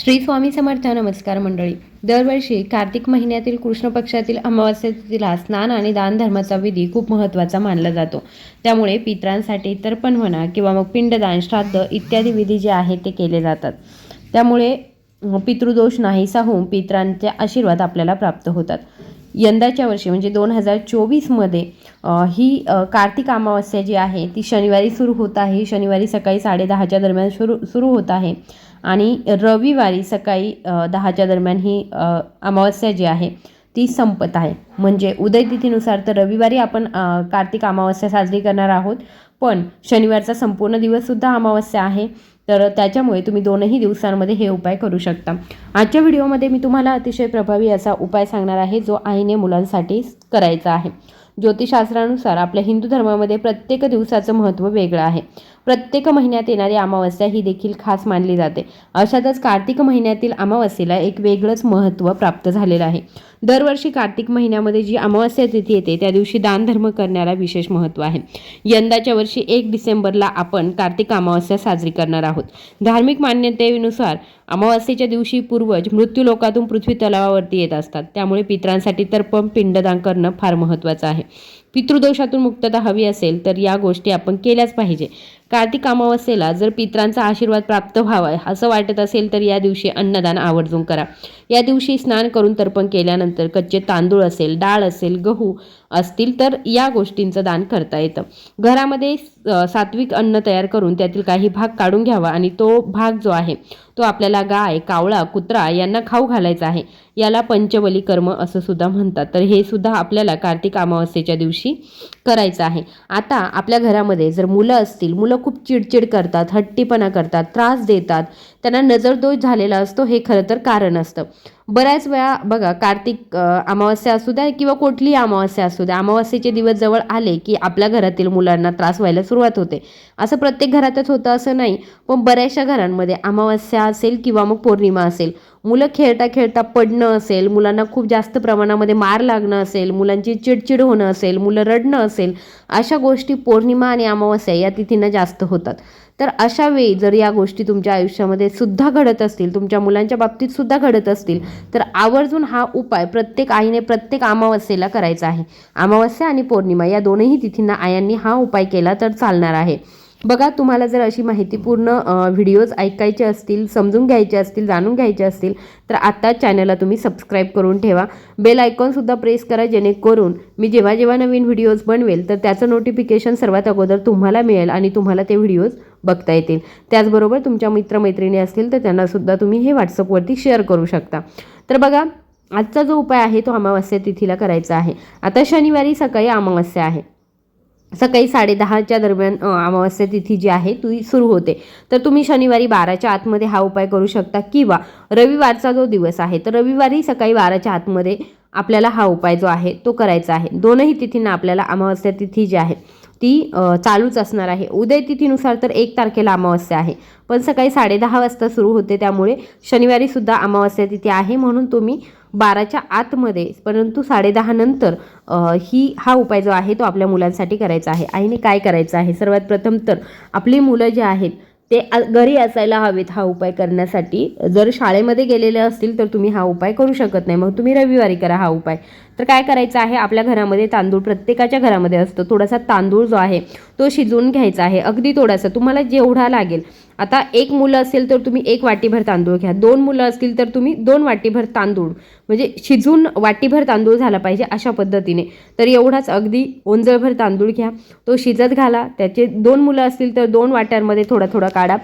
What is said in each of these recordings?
श्री स्वामी समर्थ नमस्कार मंडळी. दरवर्षी कार्तिक महिन्यातील कृष्ण पक्षातील अमावास्येला स्नान आणि दान धर्माचा विधी खूप महत्त्वाचा मानला जातो. त्यामुळे पित्रांसाठी तर्पण म्हणा किंवा मग पिंडदान श्राद्ध इत्यादी विधी जे आहेत ते केले जातात. त्यामुळे पितृदोष नाहीसा होऊन पित्रांचे आशीर्वाद आपल्याला प्राप्त होतात. यंदाच्या वर्षी म्हणजे दोन हजार चोवीसमध्ये ही कार्तिक अमावस्या जी आहे ती शनिवारी सुरू होत आहे. शनिवारी सकाळी साडेदहाच्या दरम्यान सुरू सुरू होत आहे. आणि रविवारी सकाळी दहाच्या दरम्यान ही अमावस्या जी आहे ती संपत आहे. म्हणजे उदय तिथीनुसार तर रविवारी आपण कार्तिक अमावस्या साजरी करणार आहोत. पण शनिवारचा संपूर्ण दिवससुद्धा अमावस्या आहे. तर त्याच्यामुळे तुम्ही दोनही दिवसांमध्ये हे उपाय करू शकता. आजच्या व्हिडिओमध्ये मी तुम्हाला अतिशय प्रभावी असा उपाय सांगणार आहे जो आईने मुलांसाठी करायचा आहे. ज्योतिषशास्त्रानुसार आपल्या हिंदू धर्मामध्ये प्रत्येक दिवसाचं महत्त्व वेगळं आहे. प्रत्येक महिन्यात येणारी अमावस्या ही देखील खास मानली जाते. अशातच कार्तिक महिन्यातील अमावस्येला एक वेगळंच महत्त्व प्राप्त झालेलं आहे. दरवर्षी कार्तिक महिन्यामध्ये जी अमावस्या तिथी येते त्या दिवशी दानधर्म करण्याला विशेष महत्त्व आहे. यंदाच्या वर्षी एक डिसेंबरला आपण कार्तिक अमावस्या साजरी करणार आहोत. धार्मिक मान्यतेनुसार अमावस्येच्या दिवशी पूर्वज मृत्यू लोकातून पृथ्वी तलावावरती येत असतात. त्यामुळे पित्रांसाठी तर्पण पिंडदान करणं फार महत्त्वाचं आहे. पितृदोषातून मुक्तता हवी असेल तर या गोष्टी आपण केल्याच पाहिजे. कार्तिक अमावस्येला जर पित्रांचा आशीर्वाद प्राप्त व्हावा असं वाटत असेल तर या दिवशी अन्नदान आवर्जून करा. या दिवशी स्नान करून तर्पण केल्यानंतर कच्चे तांदूळ असेल डाळ असेल गहू असतील तर या गोष्टींचं दान करता येतं. घरामध्ये सात्विक अन्न तयार करून त्यातील काही भाग काढून घ्यावा आणि तो भाग जो आहे तो आपल्याला गाय कावळा कुत्रा यांना खाऊ घालायचा आहे. याला पंचबली कर्म असं सुद्धा म्हणतात. तर हे सुद्धा आपल्याला कार्तिक अमावस्येच्या दिवशी करायचं आहे. आता आपल्या घरामध्ये जर मुलं असतील मुलं खूप चिडचिड करतात हट्टीपणा करतात त्रास देतात त्यांना नजरदोष झालेला असतो हे खरं तर कारण असतं. बऱ्याच वेळा बघा कार्तिक अमावस्या असू द्या किंवा कुठलीही अमावस्या असू द्या अमावस्येचे दिवस जवळ आले की आपल्या घरातील मुलांना त्रास व्हायला सुरुवात होते. असं प्रत्येक घरातच होतं असं नाही पण बऱ्याचशा घरांमध्ये अमावस्या असेल किंवा मग पौर्णिमा असेल. मुलं खेळता खेळता पडणं असेल मुलांना खूप जास्त प्रमाणामध्ये मार लागणं असेल मुलांची चिडचिड होणं असेल मुलं रडणं असेल अशा गोष्टी पौर्णिमा आणि अमावस्या या तिथींना जास्त होतात. तर अशा वेळी जर या गोष्टी तुमच्या आयुष्यामध्ये सुद्धा घडत असतील तुमच्या मुलांच्या बाबतीत सुद्धा घडत असतील तर आवर्जून हा उपाय प्रत्येक आईने प्रत्येक अमावस्येला करायचा आहे. अमावस्या आणि पौर्णिमा या दोनही तिथींना आयांनी हा उपाय केला तर चालणार आहे. बघा तुम्हाला जर अशी माहितीपूर्ण व्हिडिओज ऐकायचे असतील समजून घ्यायचे असतील जाणून घ्यायचे असतील तर आत्ताच चॅनलला तुम्ही सबस्क्राईब करून ठेवा. बेल आयकॉनसुद्धा प्रेस करा जेणेकरून मी जेव्हा जेव्हा नवीन व्हिडिओज बनवेल तर त्याचं नोटिफिकेशन सर्वात अगोदर तुम्हाला मिळेल आणि तुम्हाला ते व्हिडिओज बघता येतील. त्याचबरोबर तुमच्या मित्रमैत्रिणी असतील तर त्यांनासुद्धा तुम्ही हे व्हॉट्सअपवरती शेअर करू शकता. तर बघा आजचा जो उपाय आहे तो अमावस्या तिथीला करायचा आहे. आता शनिवारी सकाळी अमावस्या आहे. सकाळी साडेदहाच्या दरम्यान अमावस्या तिथी जी आहे ती सुरू होते. तर तुम्ही शनिवारी बाराच्या आतमध्ये हा उपाय करू शकता किंवा रविवारचा जो दिवस आहे तर रविवारी सकाळी बाराच्या आतमध्ये आपल्याला हा उपाय जो आहे तो करायचा आहे. दोनही तिथींना आपल्याला अमावस्या तिथी जी आहे ती चालूच असणार आहे. उदय तिथीनुसार तर एक तारखेला अमावस्या आहे पण सकाळी साडेदहा वाजता सुरू होते त्यामुळे शनिवारीसुद्धा अमावस्या तिथी आहे म्हणून तुम्ही बाराच्या आतमध्ये परंतु साडेदहा नंतर ही हा उपाय जो आहे तो आपल्या मुलांसाठी करायचा आहे. आईने काय करायचं आहे? सर्वात प्रथम तर आपली मुलं जे आहेत ते घरी असायला हवेत हा उपाय करण्यासाठी. जर शाळेमध्ये गेलेले असतील तर तुम्ही हा उपाय करू शकत नाही. मग तुम्ही रविवारी करा हा उपाय. तर काय करायचं आहे? आपल्या घरामध्ये तांदूळ प्रत्येकाच्या घरामध्ये असतो. थोडासा तांदूळ जो आहे तो शिजवून घ्यायचा आहे. अगदी थोडासा. तुम्हाला जेवढा लागेल आता एक मुलं असेल तर तुम्ही एक वाटीभर तांदूळ घ्या. दोन मुलं असतील तर तुम्ही दोन वाटीभर तांदूळ. म्हणजे शिजून वाटीभर तांदूळ झाला पाहिजे अशा पद्धतीने. तर एवढाच अगदी ओंजळभर तांदूळ घ्या. तो शिजत घाला. त्याचे दोन मुलं असतील तर दोन वाट्यांमध्ये थोडा थोडा काढा.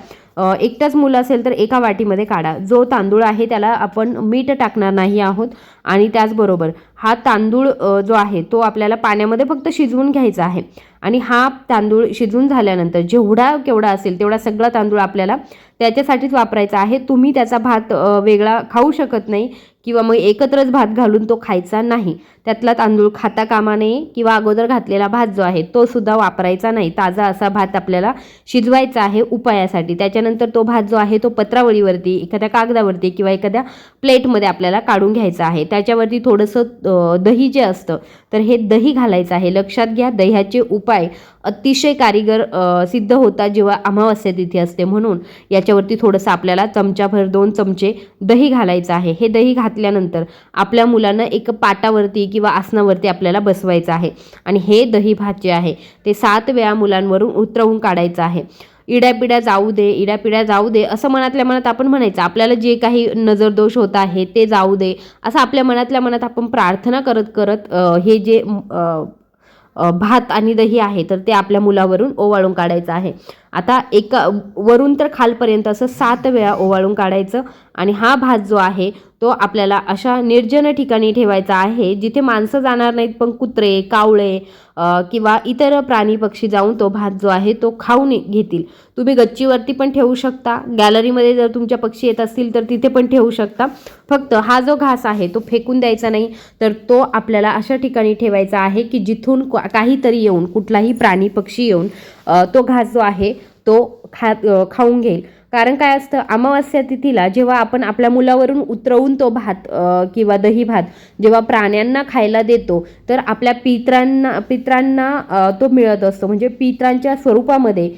एकटाच मुलं असेल तर एका वाटीमध्ये काढा. जो तांदूळ आहे त्याला आपण मीठ टाकणार नाही आहोत. आणि त्याचबरोबर हा तांदूळ जो आहे तो आपल्याला पाण्यामध्ये फक्त शिजवून घ्यायचा आहे. आणि हा तांदूळ शिजून झाल्यानंतर जेवढा केवढा असेल तेवढा सगळा तांदूळ आपल्याला त्याच्यासाठीच वापरायचा आहे. तुम्ही त्याचा भात वेगळा खाऊ शकत नाही किंवा मग एकत्रच भात घालून तो खायचा नाही. त्यातला तांदूळ खाता कामा नये किंवा अगोदर घातलेला भात जो आहे तो सुद्धा वापरायचा नाही. ताजा असा भात आपल्याला शिजवायचा आहे उपायासाठी. त्याच्यानंतर तो भात जो आहे तो पत्रावळीवरती एखाद्या कागदावरती किंवा एखाद्या प्लेटमध्ये आपल्याला काढून घ्यायचा आहे. त्याच्यावरती थोडंसं दही जे असतं तर हे दही घालायचं आहे. लक्षात घ्या दह्याचे उपाय अतिशय कारीगर सिद्ध होतात जेव्हा अमावस्या तिथी असते. म्हणून याच्यावरती थोडंसं आपल्याला चमच्याभर दोन चमचे दही घालायचं आहे. हे दही घातल्यानंतर आपल्या मुलांना एक पाटावरती किंवा आसनावरती आपल्याला बसवायचं आहे. आणि हे दही भात जे आहे ते सात वेळा मुलांवरून उतरवून काढायचं आहे. इड्यापिड्या जाऊ दे इड्यापिड्या जाऊ दे असं मनातल्या मनात आपण म्हणायचं. आपल्याला जे काही नजरदोष होत आहे ते जाऊ दे. असं आपल्या मनातल्या मनात आपण प्रार्थना करत करत हे जे भात आणि दही आहे तर ते आपल्या मुलावरून ओवाळून काढायचं आहे. आता एका वरून तर खालपर्यंत असं सात वेळा ओवाळून काढायचं आणि हा भात जो आहे तो आपल्याला अशा निर्जन ठिकाणी ठेवायचा आहे जिथे माणसं जाणार नाहीत पण कुत्रे कावळे किंवा इतर प्राणी पक्षी जाऊन तो भात जो आहे तो खाऊन घेतील. तुम्ही गच्चीवरती पण ठेवू शकता. गॅलरीमध्ये जर तुमच्या पक्षी येत असतील तर तिथे पण ठेवू शकता. फक्त हा जो घास आहे तो फेकून द्यायचा नाही तर तो आपल्याला अशा ठिकाणी ठेवायचा आहे की जिथून काहीतरी येऊन कुठलाही प्राणी पक्षी येऊन तो घास जो आहे तो खा खाऊन घेईल. कारण काय असतं अमावस्या तिथीला जेव्हा आपण आपल्या मुलावरून उतरवून तो भात किंवा दही भात जेव्हा प्राण्यांना खायला देतो तर आपल्या पित्रांना पित्रांना तो मिळत असतो. म्हणजे पित्रांच्या स्वरूपामध्ये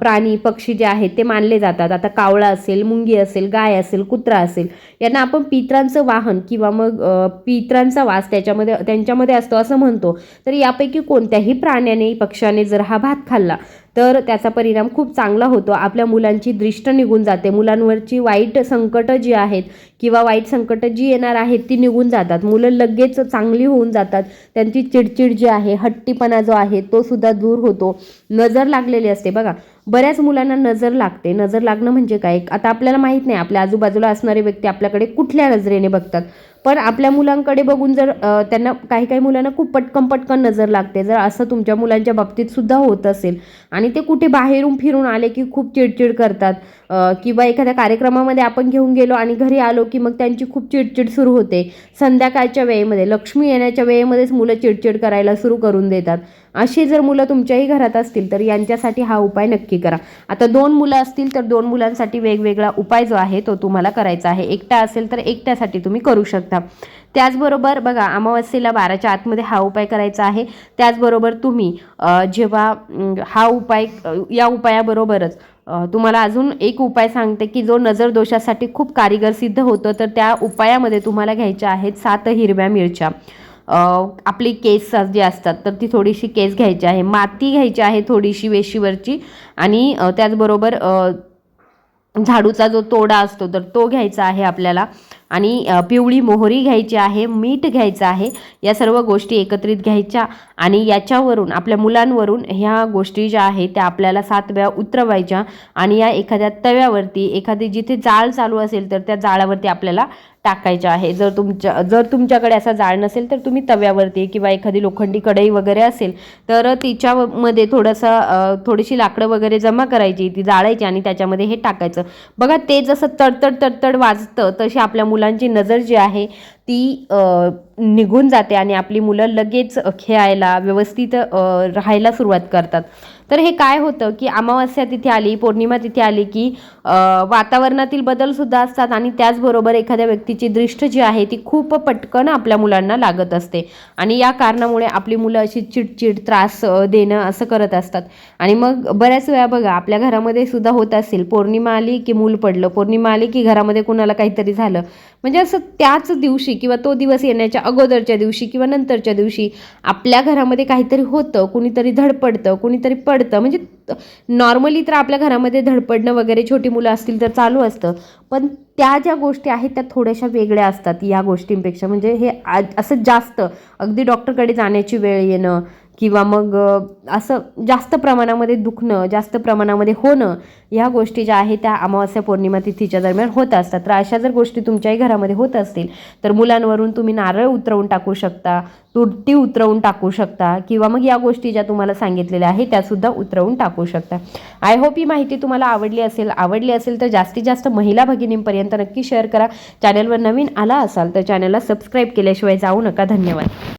प्राणी पक्षी जे आहेत ते मानले जातात. आता कावळा असेल मुंगी असेल गाय असेल कुत्रा असेल यांना आपण पित्रांचं वाहन किंवा मग पित्रांचा वास त्याच्यामध्ये त्यांच्यामध्ये असतो असं म्हणतो. तर यापैकी कोणत्याही प्राण्याने पक्षाने जर हा भात खाल्ला तर त्याचा परिणाम खूप चांगला होतो. आपल्या मुलांची दृष्ट निघून जाते. मुलांवरची वाईट संकटं जी आहेत किंवा वाईट संकटं जी येणार आहेत ती निघून जातात. मुलं लगेच चांगली होऊन जातात. त्यांची चिडचिड जी आहे हट्टीपणा जो आहे तो सुद्धा दूर होतो. नजर लागलेली असते. बघा बऱ्याच मुलांना नजर लागते. नजर लागणं म्हणजे काय? आता आपल्याला माहीत नाही. आपल्या आजूबाजूला असणारे व्यक्ती आपल्याकडे कुठल्या नजरेने बघतात? पण आपल्या मुलांकडे बघून जर त्यांना काही काही मुलांना खूप पटकन पटकन नजर लागते. जर असं तुमच्या मुलांच्या बाबतीत सुद्धा होत असेल आणि ते कुठे बाहेरून फिरून आले की खूप चिडचिड करतात किंवा एखाद्या कार्यक्रमामध्ये आपण घेऊन गेलो आणि घरी आलो की मग त्यांची खूप चिडचिड सुरू होते. संध्याकाळच्या वेळेमध्ये लक्ष्मी येण्याच्या वेळेमध्येच मुलं चिडचिड करायला सुरू करून देतात. अशी जर मुलं तुमच्याही घरात असतील तर यांच्यासाठी हा उपाय नक्की करा. आता दोन मुलं असतील तर दोन मुलांसाठी वेगवेगळा उपाय जो आहे तो तुम्हाला करायचा आहे. एकटा असेल तर एकट्यासाठी तुम्ही करू शकता. त्याचबरोबर बघा अमावस्येला बाराच्या आतमध्ये हा उपाय करायचा आहे. त्याचबरोबर तुम्ही जेव्हा हा उपाय या उपायाबरोबरच तुम्हाला अजून एक उपाय सांगते की जो नजर दोषासाठी खूप कारीगर सिद्ध होतं तर त्या उपायामध्ये तुम्हाला घ्यायच्या आहेत सात हिरव्या मिरच्या. आपली केस जे असतात तर ती थोडीशी केस घ्यायची आहे. माती घ्यायची आहे थोडीशी वेशीवरची आणि त्याचबरोबर झाडूचा जो तोडा असतो तर तो घ्यायचा आहे आपल्याला. आणि पिवळी मोहरी घ्यायची आहे मीठ घ्यायचं आहे या सर्व गोष्टी एकत्रित घ्यायच्या आणि याच्यावरून आपल्या मुलांवरून ह्या गोष्टी ज्या आहेत त्या आपल्याला सात वेळा उतरवायच्या आणि या एखाद्या तव्यावरती एखादी जिथे जाळ चालू असेल तर त्या जाळावरती आपल्याला टाकायच्या आहे. जर तुमच्या जर तुमच्याकडे असा जाळ नसेल तर तुम्ही तव्यावरती किंवा एखादी लोखंडी कढई वगैरे असेल तर तिच्यामध्ये थोडंसं थोडीशी लाकडं वगैरे जमा करायची ती जाळायची आणि त्याच्यामध्ये हे टाकायचं. बघा ते जसं तडतड तडतड वाजतं तशी आपल्या मुलांची नजर जी आहे ती निघून जाते आणि आपली मुलं लगेच खेळायला व्यवस्थित राहायला सुरुवात करतात. तर हे काय होतं की अमावस्या तिथे आली पौर्णिमा तिथे आली की वातावरणातील बदल सुद्धा असतात आणि त्याचबरोबर एखाद्या व्यक्तीची दृष्ट जी आहे ती खूप पटकन आपल्या मुलांना लागत असते. आणि या कारणामुळे आपली मुलं अशी चिडचिड त्रास देणं असं करत असतात. आणि मग बऱ्याच वेळा बघा आपल्या घरामध्ये सुद्धा होत असेल पौर्णिमा आली की मूल पडलं पौर्णिमा आली की घरामध्ये कुणाला काहीतरी झालं. म्हणजे असं त्याच दिवशी किंवा तो दिवस येण्याच्या अगोदरच्या दिवशी किंवा नंतरच्या दिवशी आपल्या घरामध्ये काहीतरी होतं कुणीतरी धडपडतं कुणीतरी पडतं. म्हणजे नॉर्मली तर आपल्या घरामध्ये धडपडणं वगैरे छोटी मुलं असतील तर चालू असतं. पण त्या ज्या गोष्टी आहेत त्या थोड्याशा वेगळ्या असतात या गोष्टींपेक्षा. म्हणजे हे आ- असं जास्त. अगदी डॉक्टरकडे जाण्याची वेळ येणं किंवा मग असं जास्त प्रमाणामध्ये दुखणं जास्त प्रमाणामध्ये होणं ह्या गोष्टी ज्या आहेत त्या अमावस्या पौर्णिमा तिथीच्या दरम्यान होत असतात. तर अशा जर गोष्टी तुमच्याही घरामध्ये होत असतील तर मुलांवरून तुम्ही नारळ उतरवून टाकू शकता तुरटी उतरवून टाकू शकता किंवा मग या गोष्टी ज्या तुम्हाला सांगितलेल्या आहेत त्यासुद्धा उतरवून टाकू शकता. आय होप ही माहिती तुम्हाला आवडली असेल. आवडली असेल तर जास्तीत जास्त महिला भगिनींपर्यंत नक्की शेअर करा. चॅनलवर नवीन आला असाल तर चॅनलला सबस्क्राईब केल्याशिवाय जाऊ नका. धन्यवाद.